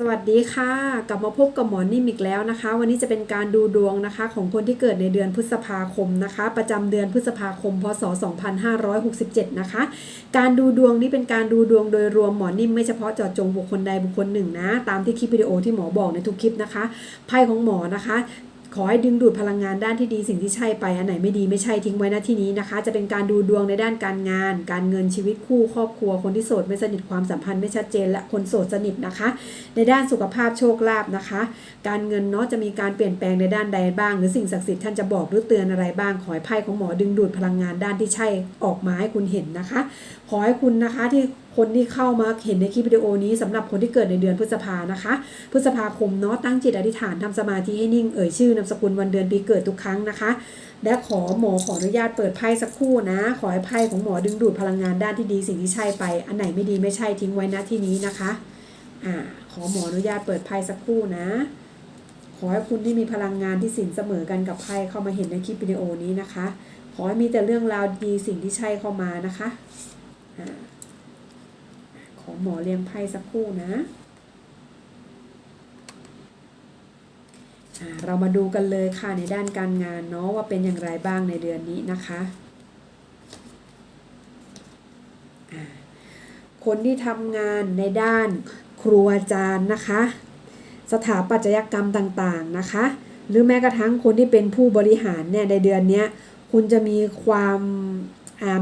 สวัสดีค่ะ กลับมาพบกับหมอนิ่มอีกแล้วนะคะ วันนี้จะเป็นการดูดวงนะคะ ของคนที่เกิดในเดือนพฤษภาคมนะคะ ประจำเดือนพฤษภาคม พศ 2567 นะคะ การดูดวงนี้เป็นการดูดวงโดยรวมหมอนิ่มไม่เฉพาะเจาะจงบุคคลใดบุคคลหนึ่งนะ ตามที่คลิปวิดีโอที่หมอบอกในทุกคลิปนะคะ ไพ่ของหมอนะคะ ขอให้ดึงดูดพลังงานด้านที่ดีสิ่งที่ใช่ไปอันไหนไม่ดีไม่ใช่ทิ้งไว้ณที่นี้นะคะ จะเป็นการดูดวงในด้านการงาน การเงินชีวิตคู่ครอบครัว คนที่โสดไม่สนิทความสัมพันธ์ไม่ชัดเจนและคนโสดสนิทนะคะ ในด้านสุขภาพโชคลาภนะคะ การเงินเนาะจะมีการเปลี่ยนแปลงในด้านใดบ้าง หรือสิ่งศักดิ์สิทธิ์ท่านจะบอกหรือเตือนอะไรบ้าง ขอให้ไพ่ของหมอดึงดูดพลังงานด้านที่ใช่ออกมาให้คุณเห็นนะคะ ขอให้คุณนะคะที่ คนที่เข้ามาเห็นในคลิปวิดีโอนี้สำหรับคนที่เกิดในเดือนพฤษภานะคะ พฤษภาคมเนาะตั้งจิตอธิษฐานทำสมาธิให้นิ่งเอ่ยชื่อนามสกุลวันเดือนปีเกิดทุกครั้งนะคะ และขอหมอขออนุญาตเปิดไพ่สักครู่นะ ขอให้ไพ่ของหมอดึงดูดพลังงานด้านที่ดีสิ่งที่ใช่ไป อันไหนไม่ดีไม่ใช่ทิ้งไว้ณที่นี้นะคะอ่าขอหมออนุญาตเปิดไพ่สักครู่นะ ขอให้คุณที่มีพลังงานที่สินเสมอกันกับไพ่เข้ามาเห็นในคลิปวิดีโอนี้นะคะ ขอให้มีแต่เรื่องราวดีสิ่งที่ใช่เข้ามานะคะอ่า หมอเลี้ยงไพ่สักครู่นะเรามาดูกันเลยค่ะในด้านการงานเนาะว่าเป็นอย่างไรบ้างในเดือนนี้นะคะคนที่ทำงานในด้านครูอาจารย์นะคะ สถาปัตยกรรมต่างๆนะคะ หรือแม้กระทั่งคนที่เป็นผู้บริหารเนี่ยในเดือนนี้คุณจะมีความ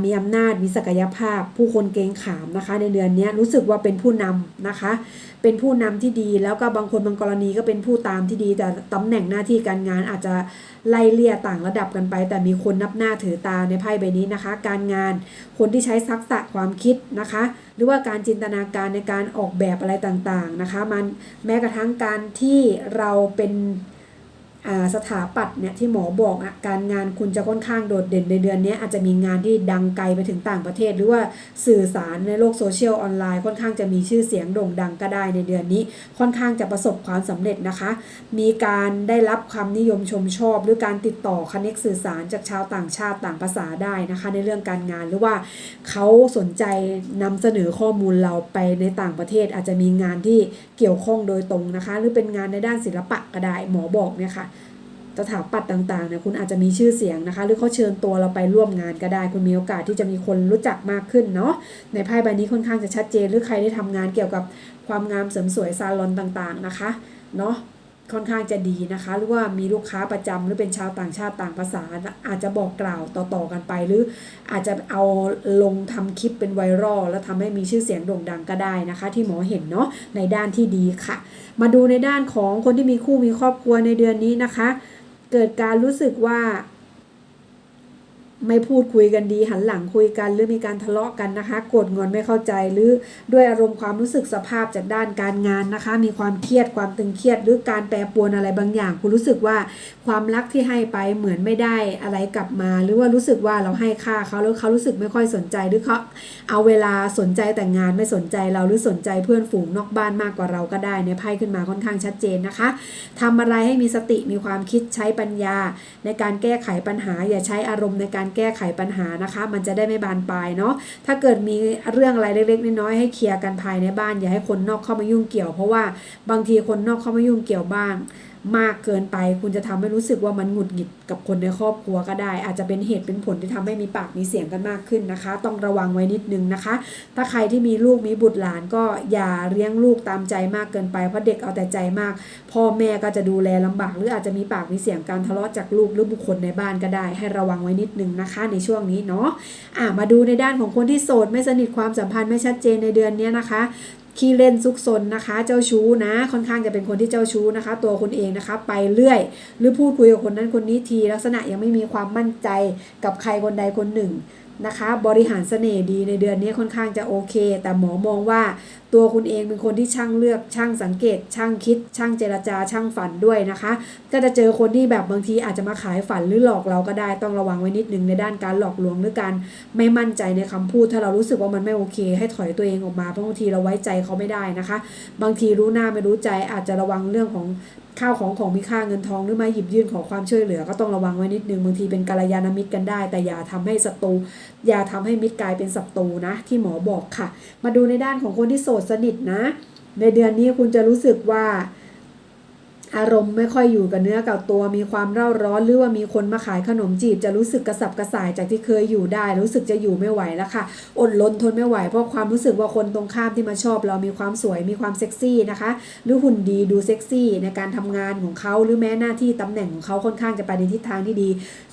มีอำนาจมีศักยภาพ ผู้คนเกรงขามนะคะ ในเดือนนี้รู้สึกว่าเป็นผู้นำนะคะ เป็นผู้นำที่ดีแล้วก็บางคนบางกรณีก็เป็นผู้ตามที่ดี แต่ตำแหน่งหน้าที่การงานอาจจะไล่เลี่ยต่างระดับกันไป แต่มีคนนับหน้าถือตาในไพ่ใบนี้นะคะ การงานคนที่ใช้ทักษะความคิดนะคะ หรือว่าการจินตนาการในการออกแบบอะไรต่างๆนะคะ มันแม้กระทั่งการที่เราเป็น สถาปัตย์เนี่ยที่หมอบอกอะการงานคุณจะค่อนข้างโดดเด่นในเดือนนี้อาจจะมีงานที่ดังไกลไปถึงต่างประเทศ หรือว่าสื่อสารในโลกโซเชียลออนไลน์ค่อนข้างจะมีชื่อเสียงโด่งดังก็ได้ในเดือนนี้ ค่อนข้างจะประสบความสำเร็จนะคะ มีการได้รับความนิยมชมชอบ หรือการติดต่อค n เน c สื่อสารจากชาวต่างชาติต่างภาษาได้นะคะ ในเรื่องการงานหรือว่าเขาสนใจนำเสนอข้อมูลเราไปในต่างประเทศ อาจจะมีงานที่เกี่ยวข้องโดยตรงนะคะ หรือเป็นงานในด้านศิลปะก็ได้หมอบอกเนี่ยค่ะ สถาปัตย์ต่างๆเนี่ยคุณอาจจะมีชื่อเสียงนะคะ หรือเขาเชิญตัวเราไปร่วมงานก็ได้ คุณมีโอกาสที่จะมีคนรู้จักมากขึ้นเนาะในไพ่ใบนี้ค่อนข้างจะชัดเจนหรือใครได้ทำงานเกี่ยวกับความงามเสริมสวยซาลอนต่างๆนะคะเนาะค่อนข้างจะดีนะคะ หรือว่ามีลูกค้าประจำหรือเป็นชาวต่างชาติต่างภาษา อาจจะบอกกล่าวต่อๆกันไป หรืออาจจะเอาลงทำคลิปเป็นไวรัลแล้วทำให้มีชื่อเสียงโด่งดังก็ได้นะคะ ที่หมอเห็นเนาะในด้านที่ดีค่ะ มาดูในด้านของคนที่มีคู่มีครอบครัวในเดือนนี้นะคะ เกิดการรู้สึกว่า ไม่พูดคุยกันดีหันหลังคุยกัน หรือมีการทะเลาะกันนะคะโกรธงอนไม่เข้าใจหรือด้วยอารมณ์ความรู้สึกสภาพจากด้านการงานนะคะ มีความเครียดความตึงเครียด หรือการแปรปรวนอะไรบางอย่าง คุณรู้สึกว่าความรักที่ให้ไปเหมือนไม่ได้อะไรกลับมา หรือว่ารู้สึกว่าเราให้ค่าเขาแล้วเขารู้สึกไม่ค่อยสนใจหรือเขาเอาเวลาสนใจแต่งานไม่สนใจเราหรือสนใจเพื่อนฝูงนอกบ้านมากกว่าเราก็ได้ในไพ่ขึ้นมาค่อนข้างชัดเจนนะคะทำอะไรให้มีสติมีความคิดใช้ปัญญา ในการแก้ไขปัญหาอย่าใช้อารมณ์ในการแก้ไขปัญหานะคะ มันจะได้ไม่บานปลายเนาะถ้าเกิดมีเรื่องอะไรเล็กๆน้อยๆให้เคลียร์กันภายในบ้านอย่าให้คนนอกเข้ามายุ่งเกี่ยว เพราะว่าบางทีคนนอกเข้ามายุ่งเกี่ยวบ้าง มากเกินไป คุณจะทำให้รู้สึกว่ามันหงุดหงิดกับคนในครอบครัวก็ได้ อาจจะเป็นเหตุเป็นผลที่ทำให้มีปากมีเสียงกันมากขึ้นนะคะ ต้องระวังไว้นิดนึงนะคะ ถ้าใครที่มีลูกมีบุตรหลานก็อย่าเลี้ยงลูกตามใจมากเกินไปเพราะเด็กเอาแต่ใจมาก พ่อแม่ก็จะดูแลลำบาก หรืออาจจะมีปากมีเสียงการทะเลาะจากลูกหรือบุคคลในบ้านก็ได้ ให้ระวังไว้นิดนึงนะคะ ในช่วงนี้เนาะอะมาดูในด้านของคนที่โสดไม่สนิทความสัมพันธ์ไม่ชัดเจนในเดือนนี้นะคะ ขี้เล่นซุกซนนะคะ เจ้าชู้นะ ค่อนข้างจะเป็นคนที่เจ้าชู้นะคะ ตัวคุณเองนะคะ ไปเรื่อย หรือพูดคุยกับคนนั้นคนนี้ที ลักษณะยังไม่มีความมั่นใจกับใครคนใดคนหนึ่ง นะคะ บริหารเสน่ห์ดีในเดือนนี้ค่อนข้างจะโอเค แต่หมอมองว่าตัวคุณเองเป็นคนที่ช่างเลือกช่างสังเกต ช่างคิด ช่างเจรจาช่างฝันด้วยนะคะ ก็จะเจอคนที่แบบบางทีอาจจะมาขายฝันหรือหลอกเราก็ได้ต้องระวังไว้นิดนึงในด้านการหลอกลวงหรือการไม่มั่นใจในคำพูด ถ้าเรารู้สึกว่ามันไม่โอเค ให้ถอยตัวเองออกมาเพราะบางทีเราไว้ใจเขาไม่ได้นะคะ บางทีรู้หน้าไม่รู้ใจอาจจะระวังเรื่องของ ข้าวของของมีค่าเงินทองหรือมาหยิบยื่นขอความช่วยเหลือ ก็ต้องระวังไว้นิดนึงบางทีเป็นกัลยาณมิตรกันได้ แต่อย่าทำให้ศัตรูอย่าทำให้มิตรกลายเป็นศัตรูนะ ที่หมอบอกค่ะ มาดูในด้านของคนที่โสดสนิทนะ ในเดือนนี้คุณจะรู้สึกว่า อารมณ์ไม่ค่อยอยู่กับเนื้อกับตัวมีความเร่าร้อนหรือว่ามีคนมาขายขนมจีบ จะรู้สึกกระสับกระส่ายจากที่เคยอยู่ได้ รู้สึกจะอยู่ไม่ไหวแล้วค่ะอดล้นทนไม่ไหวเพราะความรู้สึกว่าคนตรงข้ามที่มาชอบ เรามีความสวยมีความเซ็กซี่นะคะ หรือหุ่นดีดูเซ็กซี่ในการทำงานของเขาหรือแม้หน้าที่ตำแหน่งของเขาค่อนข้างจะไปในทิศทางที่ดี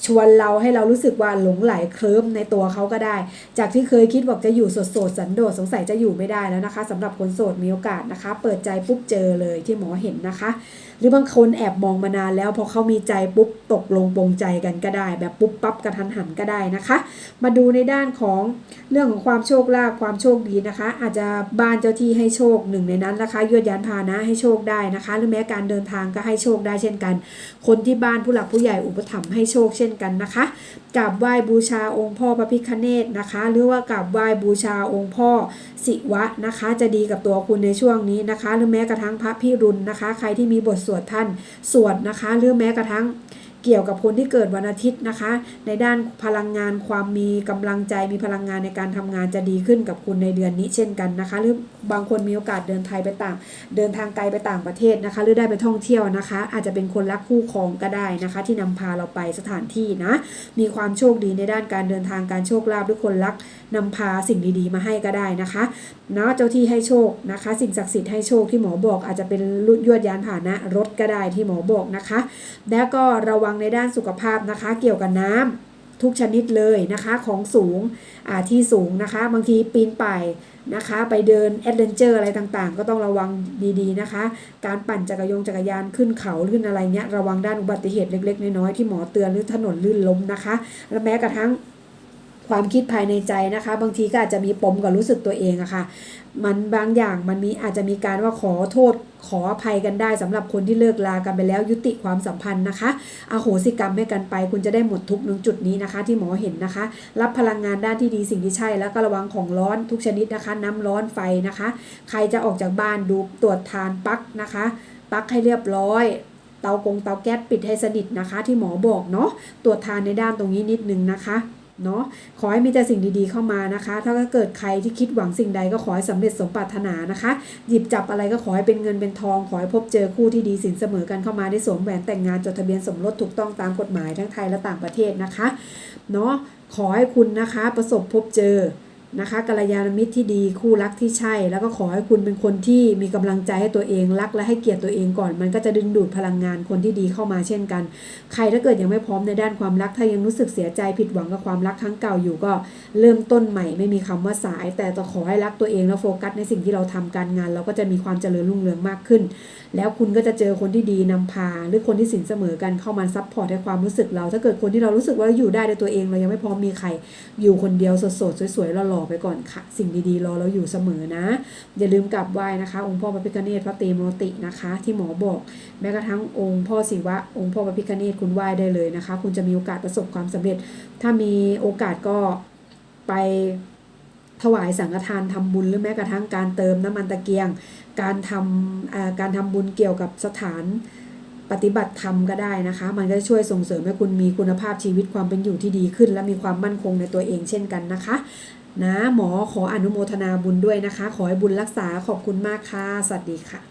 ชวนเราให้เรารู้สึกว่าหลงไหลเคลิ้มในตัวเขาก็ได้ จากที่เคยคิดบอกจะอยู่สดโสดสันโดษสงสัยจะอยู่ไม่ได้แล้วนะคะสำหรับคนโสดมีโอกาสนะคะ เปิดใจปุ๊บเจอเลยที่หมอเห็นนะคะ หรือบางคนแอบมองมานานแล้วพอเขามีใจปุ๊บตกลงปรงใจกันก็ได้ แบบปุ๊บปั๊บกระทันหันก็ได้นะคะ มาดูในด้านของเรื่องของความโชคลาภความโชคดีนะคะ อาจจะบ้านเจ้าที่ให้โชคหนึ่งในนั้นนะคะยวดยานพานะให้โชคได้นะคะ หรือแม้การเดินทางก็ให้โชคได้เช่นกัน คนที่บ้านผู้หลักผู้ใหญ่อุปถัมภ์ให้โชคเช่นกันนะคะกราบไหว้บูชาองค์พ่อพระพิฆเนศนะคะ หรือว่ากราบไหว้บูชาองค์พ่อศิวะนะคะ จะดีกับตัวคุณในช่วงนี้นะคะ หรือแม้กระทั่งพระพิรุณนะคะ ใครที่มีบทสวดท่านสวดนะคะหรือแม้กระทั่ง เกี่ยวกับคนที่เกิดวันอาทิตย์นะคะ ในด้านพลังงานความมีกำลังใจมีพลังงานในการทำงานจะดีขึ้นกับคุณในเดือนนี้เช่นกันนะคะ หรือบางคนมีโอกาสเดินไทยไปต่าง เดินทางไกลไปต่างประเทศนะคะ หรือได้ไปท่องเที่ยวนะคะ อาจจะเป็นคนรักคู่ครองก็ได้นะคะ ที่นำพาเราไปสถานที่นะ มีความโชคดีในด้านการเดินทางการโชคลาภหรือคนรักนำพาสิ่งดีๆ มาให้ก็ได้นะคะเนาะเจ้าที่ให้โชคนะคะ สิ่งศักดิ์สิทธิ์ให้โชคที่หมอบอก อาจจะเป็นลุยวดยานผ่านะรถก็ได้ที่หมอบอกนะคะ แล้วก็ระวังในด้านสุขภาพนะคะ เกี่ยวกับน้ำทุกชนิดเลยนะคะของสูงที่สูงนะคะ บางทีปีนป่ายนะคะ ไปเดินแอดเวนเจอร์อะไรต่างๆ ก็ต้องระวังดีๆนะคะ การปั่นจักรยงจักรยานขึ้นเขาขึ้นอะไรเงี้ยระวังด้านอุบัติเหตุเล็กๆ น้อยๆที่หมอเตือนหรือถนนลื่นล้มนะคะ และแม้กระทั่ง ความคิดภายในใจนะคะ บางทีก็อาจจะมีปมกับรู้สึกตัวเองอะค่ะมันบางอย่างมันมีอาจจะมีการว่าขอโทษขออภัยกันได้สำหรับคนที่เลิกลากันไปแล้วยุติความสัมพันธ์นะคะอโหสิกรรมให้กันไป คุณจะได้หมดทุกข์ตรงจุดนี้นะคะ ที่หมอเห็นนะคะ รับพลังงานด้านที่ดีสิ่งที่ใช่ แล้วก็ระวังของร้อนทุกชนิดนะคะ น้ำร้อนไฟนะคะ ใครจะออกจากบ้านดูตรวจทานปักนะคะปักให้เรียบร้อยเตากงเตาแก๊สปิดให้สนิทนะคะ ที่หมอบอกเนาะตรวจทานในด้านตรงนี้นิดนึงนะคะ เนาะขอให้มีแต่สิ่งดีๆเข้ามานะคะ ถ้าเกิดใครที่คิดหวังสิ่งใดก็ขอให้สำเร็จสมปรารถนานะคะ หยิบจับอะไรก็ขอให้เป็นเงินเป็นทอง ขอให้พบเจอคู่ที่ดีสินเสมอกันเข้ามาได้สวมแหวนแต่งงานจดทะเบียนสมรสถูกต้องตามกฎหมายทั้งไทยและต่างประเทศนะคะเนาะขอให้คุณนะคะประสบพบเจอ นะคะกัลยาณมิตรที่ดีคู่รักที่ใช่ แล้วก็ขอให้คุณเป็นคนที่มีกำลังใจให้ตัวเองรักและให้เกียรติตัวเองก่อน มันก็จะดึงดูดพลังงานคนที่ดีเข้ามาเช่นกัน ใครถ้าเกิดยังไม่พร้อมในด้านความรักถ้ายังรู้สึกเสียใจผิดหวังกับความรักครั้งเก่าอยู่ก็เริ่มต้นใหม่ไม่มีคำว่าสาย แต่ต้องขอให้รักตัวเองแล้วโฟกัสในสิ่งที่เราทำการงาน เราก็จะมีความเจริญรุ่งเรืองมากขึ้น แล้วคุณก็จะเจอคนที่ดีนำพา หรือคนที่สินเสมอกันเข้ามาซัพพอร์ตในความรู้สึกเรา ถ้าเกิดคนที่เรารู้สึกว่าอยู่ได้ในตัวเองเรายังไม่พร้อมมีใคร อยู่คนเดียวสดๆสวยๆหล่อไปก่อนค่ะ สิ่งดีๆ รอเราอยู่เสมอนะ อย่าลืมกราบไหว้นะคะ องค์พ่อพระพิฆเนศพระเตโมตินะคะ ที่หมอบอก แม้กระทั่งองค์พ่อศิวะองค์พ่อพระพิฆเนศคุณไหว้ได้เลยนะคะ คุณจะมีโอกาสประสบความสำเร็จ ถ้ามีโอกาสก็ไปถวายสังฆทานทำบุญหรือแม้กระทั่งการเติมน้ำมันตะเกียง การทำการทำบุญเกี่ยวกับสถานปฏิบัติธรรมก็ได้นะคะ มันก็จะช่วยส่งเสริมให้คุณมีคุณภาพชีวิตความเป็นอยู่ที่ดีขึ้น และมีความมั่นคงในตัวเองเช่นกันนะคะ นะหมอขออนุโมทนาบุญด้วยนะคะ ขอให้บุญรักษาขอบคุณมากค่ะ สวัสดีค่ะ